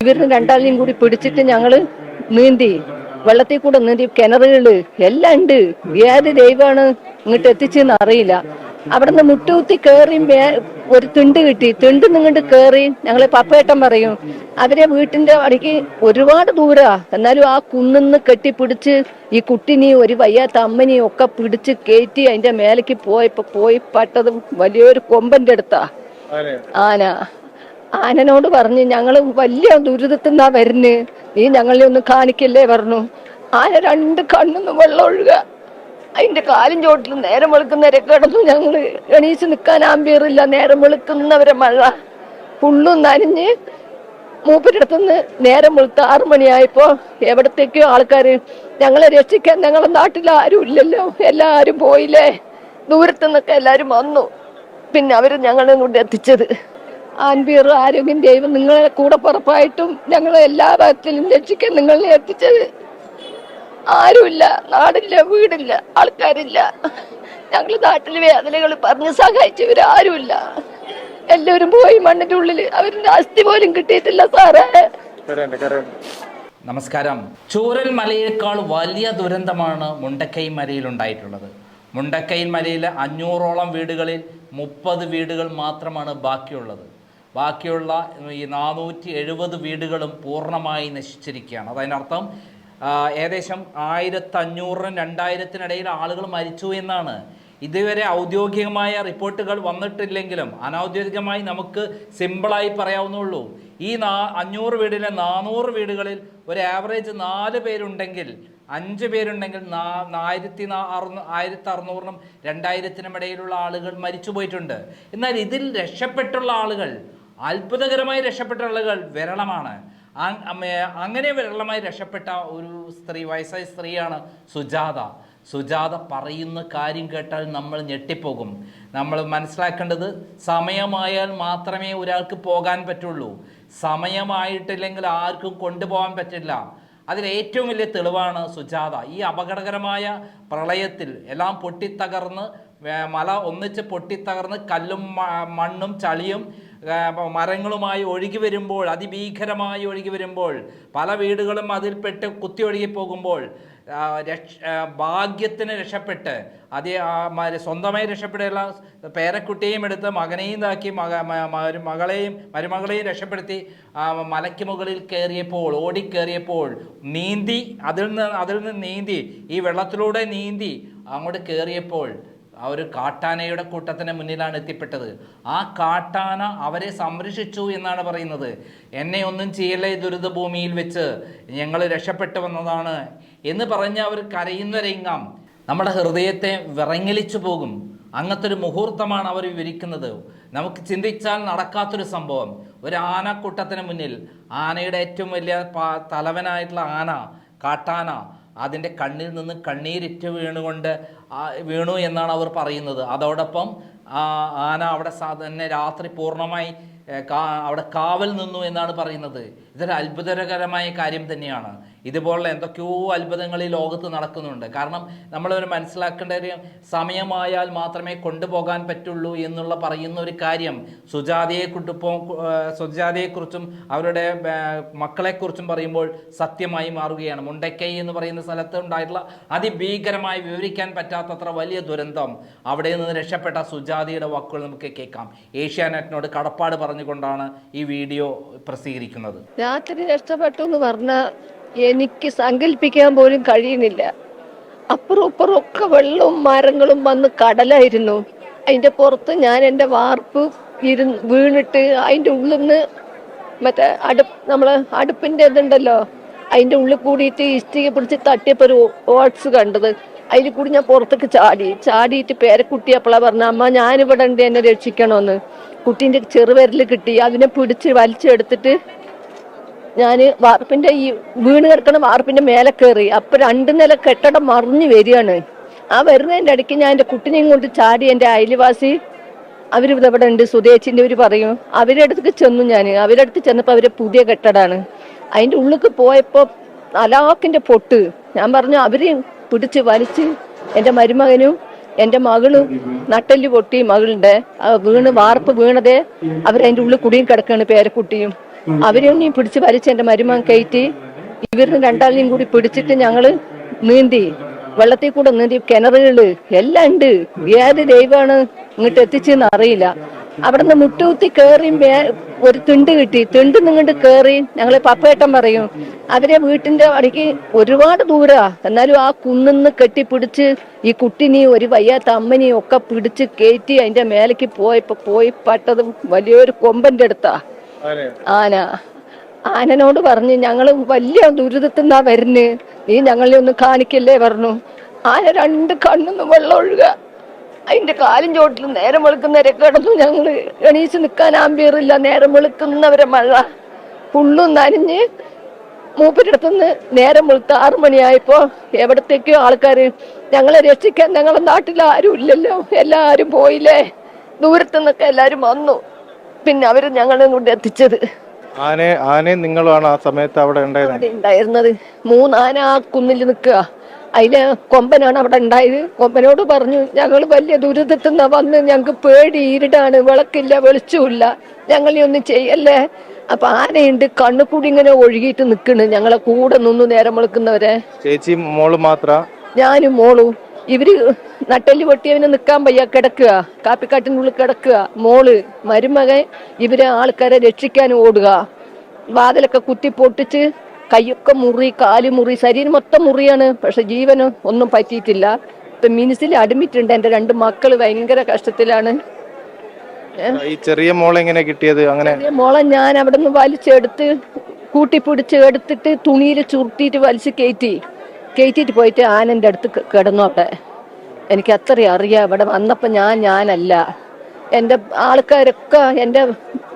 ഇവരിന് രണ്ടാളിനെയും കൂടി പിടിച്ചിട്ട് ഞങ്ങൾ നീന്തി വെള്ളത്തിൽ കൂടെ നീന്തി കിണറുകൾ എല്ലാം ഉണ്ട്. ഏത് ദൈവമാണ് ഇങ്ങോട്ട് എത്തിച്ചെന്ന് അറിയില്ല. അവിടുന്ന് മുട്ടുകുത്തി കയറി ഒരു തിണ്ട് കിട്ടി. തിണ്ട് നിങ്ങോട്ട് കയറി ഞങ്ങളെ പപ്പേട്ടൻ പറയും അവരെ വീട്ടിന്റെ അടിക്ക് ഒരുപാട് ദൂരാ. എന്നാലും ആ കുന്നിന്ന് കെട്ടിപ്പിടിച്ച് ഈ കുട്ടിനെയും ഒരു വയ്യാത്ത അമ്മനെയും ഒക്കെ പിടിച്ച് കയറ്റി അതിന്റെ മേലേക്ക് പോയപ്പോ പോയി പട്ടത് വലിയൊരു കൊമ്പന്റെ അടുത്താ. ആന. ആനനോട് പറഞ്ഞു ഞങ്ങൾ വലിയ ദുരിതത്തിൽ നിന്നാ വരുന്നത് നീ ഞങ്ങളെ ഒന്ന് കാണിക്കല്ലേ? പറഞ്ഞു. ആന രണ്ട് കണ്ണൊന്നും വെള്ളം ഒഴുക. അതിന്റെ കാലും ചോട്ടിൽ നേരം വെളുക്കുന്നവരെ കിടന്നു ഞങ്ങൾ. എണീച്ച് നിൽക്കാൻ ആമ്പിയറില്ല. നേരം വെളുക്കുന്നവരെ മഴ. പുള്ളും നനഞ്ഞ് മൂപ്പരടുത്തുനിന്ന് നേരം വെളുത്ത് ആറു മണിയായപ്പോ എവിടത്തേക്കോ ആൾക്കാര് ഞങ്ങളെ രക്ഷിക്കാൻ ഞങ്ങളെ നാട്ടിൽ ആരും ഇല്ലല്ലോ. എല്ലാരും പോയില്ലേ? ദൂരത്തു നിന്നൊക്കെ എല്ലാരും വന്നു. പിന്നെ അവർ ഞങ്ങളെ കൊണ്ട് എത്തിച്ചത്. ആൻബിയർ ആരോഗ്യം ദൈവം നിങ്ങളെ കൂടെ പുറപ്പായിട്ടും ഞങ്ങളെ എല്ലാ ഭാഗത്തിലും രക്ഷിക്കാൻ നിങ്ങളെ എത്തിച്ചത്. ആരുമില്ല നാടില്ല വീടില്ല ആൾക്കാരില്ല. ഞങ്ങൾ നാട്ടിൽ വേദനകൾ പറഞ്ഞ് സഹായിച്ചവരാരുമില്ല എല്ലാവരും പോയി മണ്ണിന്റെ ഉള്ളിൽ അവരുടെ അസ്ഥി പോലും കിട്ടിയിട്ടില്ല സാറേ. നമസ്കാരം. ചൂരൽ മലയേക്കാൾ വലിയ ദുരന്തമാണ് മുണ്ടക്കൈ മലയിൽ ഉണ്ടായിട്ടുള്ളത് മുണ്ടക്കൈ മലയിലെ അഞ്ഞൂറോളം വീടുകളിൽ മുപ്പത് വീടുകൾ മാത്രമാണ് ബാക്കിയുള്ളത്. ബാക്കിയുള്ള ഈ നാനൂറ്റി എഴുപത് വീടുകളും പൂർണമായി നശിച്ചിരിക്കുകയാണ്. അതിനർത്ഥം ആ, ഏകദേശം ആയിരത്തഞ്ഞൂറിനും രണ്ടായിരത്തിനിടയിൽ ആളുകൾ മരിച്ചു എന്നാണ്. ഇതുവരെ ഔദ്യോഗികമായ റിപ്പോർട്ടുകൾ വന്നിട്ടില്ലെങ്കിലും അനൗദ്യോഗികമായി നമുക്ക് സിമ്പിളായി പറയാവുന്നുള്ളൂ ഈ നാ അഞ്ഞൂറ് വീടിലെ നാനൂറ് വീടുകളിൽ ഒരു ആവറേജ് നാല് പേരുണ്ടെങ്കിൽ അഞ്ച് പേരുണ്ടെങ്കിൽ നാ ആയിരത്തി ആയിരത്തി അറുന്നൂറിനും രണ്ടായിരത്തിനും ഇടയിലുള്ള ആളുകൾ മരിച്ചു പോയിട്ടുണ്ട് എന്നാൽ ഇതിൽ രക്ഷപ്പെട്ടുള്ള ആളുകൾ അത്ഭുതകരമായി രക്ഷപ്പെട്ട ആളുകൾ വിരളമാണ്. അങ്- അങ്ങനെ വിരളമായി രക്ഷപ്പെട്ട ഒരു സ്ത്രീ വയസ്സായ സ്ത്രീയാണ് സുജാത. സുജാത പറയുന്ന കാര്യം കേട്ടാൽ നമ്മൾ ഞെട്ടിപ്പോകും. നമ്മൾ മനസ്സിലാക്കേണ്ടത് സമയമായാൽ മാത്രമേ ഒരാൾക്ക് പോകാൻ പറ്റുള്ളൂ. സമയമായിട്ടില്ലെങ്കിൽ ആർക്കും കൊണ്ടുപോകാൻ പറ്റില്ല. അതിൽ ഏറ്റവും വലിയ തെളിവാണ് സുജാത. ഈ അപകടകരമായ പ്രളയത്തിൽ എല്ലാം പൊട്ടിത്തകർന്ന് മല ഒന്നിച്ച് പൊട്ടിത്തകർന്ന് കല്ലും മണ്ണും ചളിയും മരങ്ങളുമായി ഒഴുകി വരുമ്പോൾ അതിഭീകരമായി ഒഴുകി വരുമ്പോൾ പല വീടുകളും അതിൽപ്പെട്ട് കുത്തി ഒഴുകി പോകുമ്പോൾ രക്ഷ ഭാഗ്യത്തിന് രക്ഷപ്പെട്ട് അതേ സ്വന്തമായി രക്ഷപ്പെടുകയുള്ള പേരക്കുട്ടിയെയും എടുത്ത് മകനെയും ഇതാക്കി മക മകളെയും മരുമകളെയും രക്ഷപ്പെടുത്തി മലയ്ക്ക് മുകളിൽ കയറിയപ്പോൾ ഓടിക്കേറിയപ്പോൾ നീന്തി അതിൽ നിന്ന് അതിൽ നിന്ന് നീന്തി ഈ വെള്ളത്തിലൂടെ നീന്തി അങ്ങോട്ട് കയറിയപ്പോൾ ആ ഒരു കാട്ടാനയുടെ കൂട്ടത്തിന് മുന്നിലാണ് എത്തിപ്പെട്ടത്. ആ കാട്ടാന അവരെ സംരക്ഷിച്ചു എന്നാണ് പറയുന്നത്. എന്നെ ഒന്നും ചെയ്യല്ലേ ദുരിതഭൂമിയിൽ വെച്ച്? ഞങ്ങൾ രക്ഷപ്പെട്ടു വന്നതാണ് എന്ന് പറഞ്ഞ് അവർ കരയുന്ന രംഗം നമ്മുടെ ഹൃദയത്തെ വിറങ്ങലിച്ചു പോകും. അങ്ങനത്തെ ഒരു മുഹൂർത്തമാണ് അവർ വിവരിക്കുന്നത്. നമുക്ക് ചിന്തിച്ചാൽ നടക്കാത്തൊരു സംഭവം. ഒരു ആനക്കൂട്ടത്തിന് മുന്നിൽ. ആനയുടെ ഏറ്റവും വലിയ തലവനായിട്ടുള്ള ആന കാട്ടാന. അതിന്റെ കണ്ണിൽ നിന്ന് കണ്ണീരിറ്റ് വീണുകൊണ്ട് വീണു എന്നാണ് അവർ പറയുന്നത്. അതോടൊപ്പം ആന അവിടെ തന്നെ രാത്രി പൂർണമായി അവിടെ കാവൽ നിന്നു എന്നാണ് പറയുന്നത്. ഇതൊരു അത്ഭുതകരമായ കാര്യം തന്നെയാണ്. ഇതുപോലുള്ള എന്തൊക്കെയോ അത്ഭുതങ്ങൾ ഈ ലോകത്ത് നടക്കുന്നുണ്ട്. കാരണം നമ്മളൊരു മനസ്സിലാക്കേണ്ട ഒരു സമയമായാൽ മാത്രമേ കൊണ്ടുപോകാൻ പറ്റുള്ളൂ എന്നുള്ള പറയുന്ന ഒരു കാര്യം സുജാതയെ കുട്ടിപ്പോ സുജാതയെക്കുറിച്ചും അവരുടെ മക്കളെക്കുറിച്ചും പറയുമ്പോൾ സത്യമായി മാറുകയാണ്. മുണ്ടക്കൈ എന്ന് പറയുന്ന സ്ഥലത്ത് ഉണ്ടായിട്ടുള്ള അതിഭീകരമായി വിവരിക്കാൻ പറ്റാത്തത്ര വലിയ ദുരന്തം അവിടെ നിന്ന് രക്ഷപ്പെട്ട സുജാതയുടെ വാക്കുകൾ നമുക്ക് കേൾക്കാം. ഏഷ്യാനെറ്റിനോട് കടപ്പാട് പറഞ്ഞുകൊണ്ടാണ് ഈ വീഡിയോ പ്രസിദ്ധീകരിക്കുന്നത്. രാത്രി രക്ഷപ്പെട്ടു എന്ന് പറഞ്ഞ എനിക്ക് സങ്കല്പിക്കാൻ പോലും കഴിയുന്നില്ല. അപ്പുറം ഇപ്പുറം ഒക്കെ വെള്ളവും മരങ്ങളും വന്ന് കടലായിരുന്നു. അതിന്റെ പുറത്ത് ഞാൻ എന്റെ വാർപ്പ് ഇരുന്ന് വീണിട്ട് അതിന്റെ ഉള്ളിൽ നിന്ന് മറ്റേ അടുപ്പ് നമ്മളെ അടുപ്പിന്റെ ഇതുണ്ടല്ലോ അതിന്റെ ഉള്ളിൽ കൂടിയിട്ട് ഇഷ്ടിക പിടിച്ച് തട്ടിയപ്പോ ഒരു ഓട്സ് കണ്ടത്. അതിൽ കൂടി ഞാൻ പുറത്തേക്ക് ചാടി. ചാടിയിട്ട് പേരക്കുട്ടി അപ്പളാ പറഞ്ഞ അമ്മ ഞാനിവിടെ ഉണ്ട് എന്നെ രക്ഷിക്കണമെന്ന്. കുട്ടീന്റെ ചെറുവിരൽ കിട്ടി. അതിനെ പിടിച്ച് വലിച്ചെടുത്തിട്ട് ഞാൻ വാർപ്പിന്റെ ഈ വീണ് കിടക്കണ വാർപ്പിന്റെ മേലെ കയറി അപ്പൊ രണ്ട് നില കെട്ടിടം മറിഞ്ഞു വരികയാണ്. ആ വരുന്നതിന്റെ ഇടയ്ക്ക് ഞാൻ എന്റെ കുട്ടിനെയും കൊണ്ട് ചാടി എന്റെ അയൽവാസി അവർ ഇവിടെ ഉണ്ട്. സുദേശിന്റെ അവർ പറയും അവരുടെ അടുത്തേക്ക് ചെന്നു ഞാൻ. അവരുടെ അടുത്ത് ചെന്നപ്പോ അവരെ പുതിയ കെട്ടടാണ് അതിന്റെ ഉള്ളിക്ക് പോയപ്പോ അലാക്കിന്റെ പൊട്ട്. ഞാൻ പറഞ്ഞു അവർ പിടിച്ച് വലിച്ച് എന്റെ മരുമകനും എന്റെ മകളും നട്ടൽ പൊട്ടി മകളുടെ. വീണ് വാർപ്പ് വീണതേ അവരതിന്റെ ഉള്ളിൽ കുടിയും കിടക്കാണ് പേരക്കുട്ടിയും. അവരെയും പിടിച്ച് വലിച്ച് എന്റെ മരുമകൻ കയറ്റി ഇവരിന് രണ്ടാളിനെയും കൂടി പിടിച്ചിട്ട് ഞങ്ങൾ നീന്തി വെള്ളത്തിൽ കൂടെ നീന്തി കിണറുകൾ എല്ലാം ഉണ്ട്. ഏത് ദൈവമാണ് ഇങ്ങോട്ട് എത്തിച്ചെന്ന് അറിയില്ല. അവിടുന്ന് മുട്ടുകുത്തി കയറി ഒരു തുണ്ട് കിട്ടി. തുണ്ട് നിങ്ങോട്ട് കയറി ഞങ്ങളെ പപ്പേട്ടൻ പറയും അവരെ വീട്ടിന്റെ അടിക്ക് ഒരുപാട് ദൂരാ. എന്നാലും ആ കുന്നിന്ന് കെട്ടിപ്പിടിച്ച് ഈ കുട്ടിനെയും ഒരു വയ്യാത്ത അമ്മനെയും ഒക്കെ പിടിച്ച് കയറ്റി അതിന്റെ മേലേക്ക് പോയപ്പോ പോയി പട്ടത് വലിയൊരു കൊമ്പന്റെ അടുത്താ. ആന. ആനനോട് പറഞ്ഞു ഞങ്ങൾ വലിയ ദുരിതത്തിൽ നിന്നാ വരുന്ന്. നീ ഞങ്ങളെ ഒന്ന് കാണിക്കല്ലേ? പറഞ്ഞു. ആന രണ്ട് കണ്ണൊന്നും വെള്ളം ഒഴുക. അതിന്റെ കാലും ചോട്ടിൽ നേരം വെളുക്കുന്നവരെ കിടന്നു ഞങ്ങൾ. എണീച്ച് നിൽക്കാൻ ആമ്പിയറില്ല. നേരം വെളുക്കുന്നവരെ മഴ. പുള്ളും നനഞ്ഞ് മൂപ്പരടുത്തുനിന്ന് നേരം വെളുത്ത് ആറു മണിയായപ്പോ എവിടത്തേക്കോ ആൾക്കാര് ഞങ്ങളെ രക്ഷിക്കാൻ ഞങ്ങളെ നാട്ടിൽ ആരും ഇല്ലല്ലോ. എല്ലാരും പോയില്ലേ? ദൂരത്തുനിന്നൊക്കെ എല്ലാരും വന്നു. പിന്നെ അവർ ഞങ്ങളെ കൊണ്ട് എത്തിച്ചത്. ആനെ ആനയും നിങ്ങളുമാണ് ആ സമയത്ത് അവിടെ ഉണ്ടായത് അവിടെ ഉണ്ടായിരുന്നത്. മൂന്നാന ആ കുന്നിൽ നിൽക്കുക. അതിലെ കൊമ്പനാണ് അവിടെ ഉണ്ടായത്. കൊമ്പനോട് പറഞ്ഞു ഞങ്ങൾ വലിയ ദുരിതത്തിൽ നിന്നാ വന്ന് ഞങ്ങൾക്ക് പേടി ഇരുടാണ് വിളക്കില്ല വെളിച്ചമില്ല ഞങ്ങളെ ഒന്നും ചെയ്യല്ലേ? അപ്പൊ ആനയുണ്ട് കണ്ണു കൂടി ഇങ്ങനെ ഒഴുകിയിട്ട് നിൽക്കണ്. ഞങ്ങളെ കൂടെ നിന്നു നേരം വിളക്കുന്നവരെ. ചേച്ചി മോൾ മാത്ര? ഞാനും മോളും. ഇവർ നട്ടെല്ല് പൊട്ടിയവന് നിക്കാൻ വയ്യ കിടക്കുക. കാപ്പിക്കാട്ടിനുള്ളിൽ കിടക്കുക. മോൾ മരുമകൻ ഇവരെ ആൾക്കാരെ രക്ഷിക്കാൻ ഓടുക. വാതിലൊക്കെ കുത്തി പൊട്ടിച്ച് കൈയൊക്കെ മുറി കാൽ മുറി ശരീരം മൊത്തം മുറിയാണ്. പക്ഷെ ജീവന് ഒന്നും പറ്റിയിട്ടില്ല. ഇപ്പൊ മിനിസിൽ അഡ്മിറ്റ് ഉണ്ട്. എന്റെ രണ്ട് മക്കൾ ഭയങ്കര കഷ്ടത്തിലാണ്. ഈ ചെറിയ മോളെ എങ്ങനെ കിട്ടിയത്? അങ്ങനെ മോളെ ഞാൻ അവിടെ നിന്ന് വലിച്ചെടുത്ത് കൂട്ടിപ്പിടിച്ച് എടുത്തിട്ട് തുണിയിൽ ചുരുട്ടിട്ട് വലിച്ച് കയറ്റി. കയറ്റിയിട്ട് പോയിട്ട് ആനന്റെ അടുത്ത് കിടന്നു അവിടെ. എനിക്ക് അത്രയും അറിയാം. ഇവിടെ വന്നപ്പോ ഞാൻ ഞാനല്ല. എന്റെ ആൾക്കാരൊക്കെ എന്റെ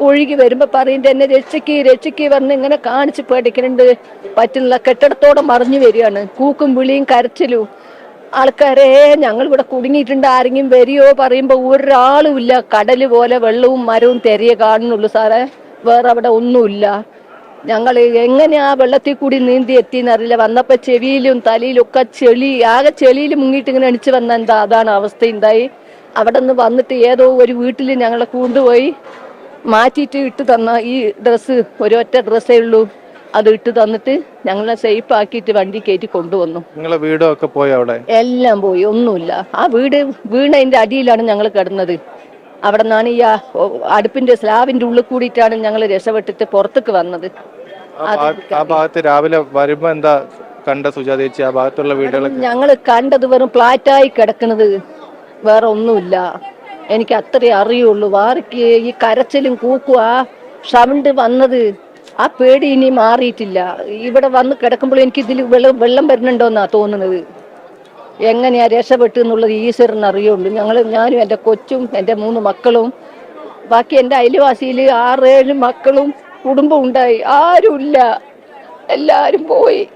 ഒഴുകി വരുമ്പോ പറയുന്നത് എന്നെ രക്ഷിക്ക് രക്ഷിക്ക് പറഞ്ഞ് ഇങ്ങനെ കാണിച്ച് പേടിക്കുന്നുണ്ട് പറ്റുന്നില്ല കെട്ടിടത്തോടെ മറിഞ്ഞു വരികയാണ്. കൂക്കും വിളിയും കരച്ചിലും. ആൾക്കാരെ ഞങ്ങൾ ഇവിടെ കുടുങ്ങിയിട്ടുണ്ട്. ആരെങ്കിലും വരിയോ പറയുമ്പോ ഒരാളും ഇല്ല. കടൽ പോലെ വെള്ളവും മരവും തെരയെ കാണുന്നുള്ളൂ സാറേ. വേറെ അവിടെ ഒന്നുമില്ല. ഞങ്ങൾ എങ്ങനെ ആ വെള്ളത്തിൽ കൂടി നീന്തി എത്തിയെന്നറിയില്ല വന്നപ്പോൾ ചെവിയിലും തലയിലും ഒക്കെ ചെളി ആകെ ചെളിയിൽ മുങ്ങിയിട്ട് ഇങ്ങനെ അണിച്ചു വന്ന എന്താ അതാണ് അവസ്ഥ ഉണ്ടായി അവിടെ നിന്ന് വന്നിട്ട് ഏതോ ഒരു വീട്ടിൽ ഞങ്ങളെ കൊണ്ടുപോയി മാറ്റിയിട്ട് ഇട്ട് തന്ന ഈ ഡ്രസ്സ് ഒരൊറ്റ ഡ്രസ്സേ ഉള്ളൂ. അത് ഇട്ട് തന്നിട്ട് ഞങ്ങളെ സേഫ് ആക്കിയിട്ട് വണ്ടി കയറ്റി കൊണ്ടുവന്നു. നിങ്ങളെ വീടൊക്കെ പോയി അവിടെ? എല്ലാം പോയി. ഒന്നുമില്ല. ആ വീട് വീണതിന്റെ അടിയിലാണ് ഞങ്ങൾ കിടന്നത്. അവിടെ നിന്നാണ് ഈ അടുപ്പിന്റെ സ്ലാബിന്റെ ഉള്ളിൽ കൂടിയിട്ടാണ് ഞങ്ങൾ രക്ഷപ്പെട്ടിട്ട് പുറത്തേക്ക് വന്നത്. ആ ഭാഗ- ഭാഗത്ത് രാവിലെ വരുമ്പോ എന്താ കണ്ട സുജാത ചേച്ചി? ആ ഭാഗത്തുള്ള വീടുകൾ ഞങ്ങൾ കണ്ടത് വെറും ഫ്ലാറ്റായി കിടക്കുന്നത്. വേറെ ഒന്നുമില്ല. എനിക്ക് അത്രേ അറിയുള്ളൂ. വാർക്ക് ഈ കരച്ചിലും കൂക്കും ആ സൗണ്ട് വന്നത് ആ പേടി ഇനി മാറിയിട്ടില്ല. ഇവിടെ വന്ന് കിടക്കുമ്പോൾ എനിക്ക് ഇതിൽ വെള്ളം വെള്ളം വരുന്നുണ്ടോന്നാ തോന്നുന്നത്. എങ്ങനെയാ രക്ഷപ്പെട്ടു എന്നുള്ളത് ഈശ്വരന് അറിയുള്ളൂ. ഞങ്ങൾ ഞാനും എന്റെ കൊച്ചും എന്റെ മൂന്ന് മക്കളും ബാക്കി എന്റെ അയൽവാസിയിൽ ആറേഴ് മക്കളും കുടുംബം ഉണ്ടായി. ആരുമില്ല. എല്ലാരും പോയി.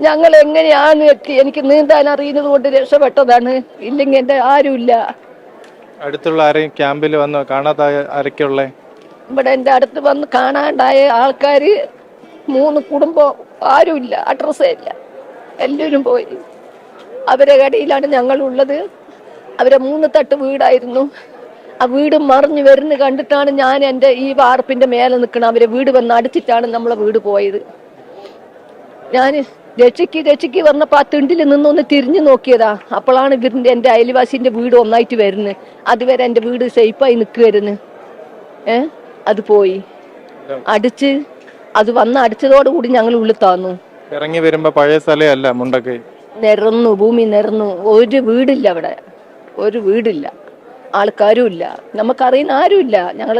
ഞങ്ങൾ എങ്ങനെയാണ് എത്തി എനിക്ക് നീന്താൻ അറിയുന്നത് കൊണ്ട് രക്ഷപ്പെട്ടതാണ്. ഇല്ലെങ്കിൽ എന്റെ ആരുമില്ല. അടുത്തുള്ള ആരെയും ക്യാമ്പിൽ വന്ന്? കാണാത്ത ആരൊക്കെയുള്ളേ ഇവിടെ എന്റെ അടുത്ത് വന്ന് കാണാണ്ടായ ആൾക്കാർ മൂന്ന് കുടുംബം ആരുമില്ല. അഡ്രസ്സേ ഇല്ല. എല്ലാവരും പോയി. അവരെ ഞങ്ങൾ ഞങ്ങളുള്ളത്. അവരെ മൂന്ന് തട്ട് വീടായിരുന്നു. ആ വീട് മറിഞ്ഞു വരുന്ന കണ്ടിട്ടാണ് ഞാൻ എന്റെ ഈ വാർപ്പിന്റെ മേലെ നിൽക്കണം അവരെ വീട് വന്ന് അടിച്ചിട്ടാണ് നമ്മളെ വീട് പോയത്. ഞാൻ രക്ഷയ്ക്ക് രക്ഷയ്ക്ക് വന്നപ്പോൾ ആ തിണ്ടിൽ നിന്നൊന്ന് തിരിഞ്ഞു നോക്കിയതാ. അപ്പോഴാണ് ഇവരിന്റെ എന്റെ അയൽവാസിന്റെ വീട് ഒന്നായിട്ട് വരുന്നത്. അതുവരെ എന്റെ വീട് സേഫായി നിൽക്കുമായിരുന്നു ഏ? അത് പോയി. അടിച്ച് അത് വന്ന് അടിച്ചതോടുകൂടി ഞങ്ങൾ ഉള്ളിൽ താന്നു. ഇറങ്ങി വരുമ്പോ പഴയ സ്ഥലമല്ല മുണ്ടക്കൈ. നിരന്നു ഭൂമി നിരന്നു. ഒരു വീടില്ല അവിടെ. ഒരു വീടില്ല. ആൾക്കാരും ഇല്ല നമുക്കറിയുന്ന ആരുമില്ല. ഞങ്ങൾ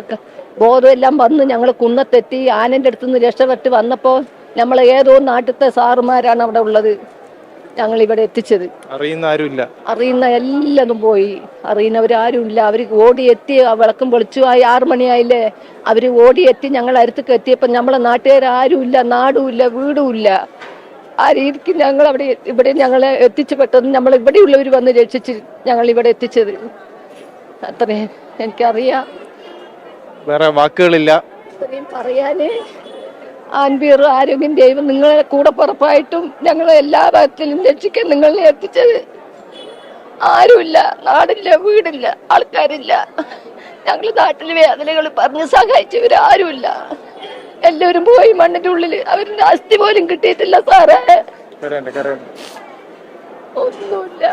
ബോധമെല്ലാം വന്ന് ഞങ്ങൾ കുന്നത്തെത്തി ആനന്റെ അടുത്ത് നിന്ന് രക്ഷപ്പെട്ട് വന്നപ്പോൾ നമ്മൾ ഏതോ നാട്ടിലത്തെ സാറുമാരാണ് അവിടെ ഉള്ളത്. ഞങ്ങൾ ഇവിടെ എത്തിച്ചത്. അറിയുന്ന ആരുമില്ല. അറിയുന്ന എല്ലാതും പോയി. അറിയുന്നവരാരും ഇല്ല അവർ ഓടി എത്തി വിളക്കും വെളിച്ചു ആയി ആറു മണിയായില്ലേ? അവർ ഓടിയെത്തി ഞങ്ങൾ അരുത്തേക്ക് എത്തിയപ്പോൾ നമ്മളെ നാട്ടുകാരും ആരുമില്ല ഇല്ല നാടും ഇല്ല വീടും ഇല്ല ആ രീതിക്ക് ഞങ്ങൾ അവിടെ ഇവിടെ ഞങ്ങളെ എത്തിച്ചു പെട്ടെന്ന് നമ്മൾ ഇവിടെയുള്ളവർ വന്ന് രക്ഷിച്ച് ഞങ്ങൾ ഇവിടെ എത്തിച്ചത്. അത്രയും എനിക്കറിയാം. വേറെ വാക്കുകളില്ല. ഇത്രയും പറയാനേ ആൻബീർ ആരോഗ്യം ദൈവം നിങ്ങളെ കൂടെ പുറപ്പായിട്ടും ഞങ്ങളെ എല്ലാ ഭാഗത്തിലും രക്ഷിക്കാൻ നിങ്ങളെ എത്തിച്ചത്. ആരുമില്ല. നാടില്ല വീടില്ല ആൾക്കാരില്ല. ഞങ്ങൾ നാട്ടിൽ വേദനകൾ പറഞ്ഞ് സഹായിച്ചവരാരുമില്ല. എല്ലാവരും പോയി മണ്ണിന്റെ ഉള്ളിൽ. അവരുടെ അസ്ഥി പോലും കിട്ടിയിട്ടില്ല സാറേ. ഒന്നുമില്ല.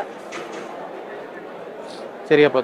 ശരി അപ്പൊ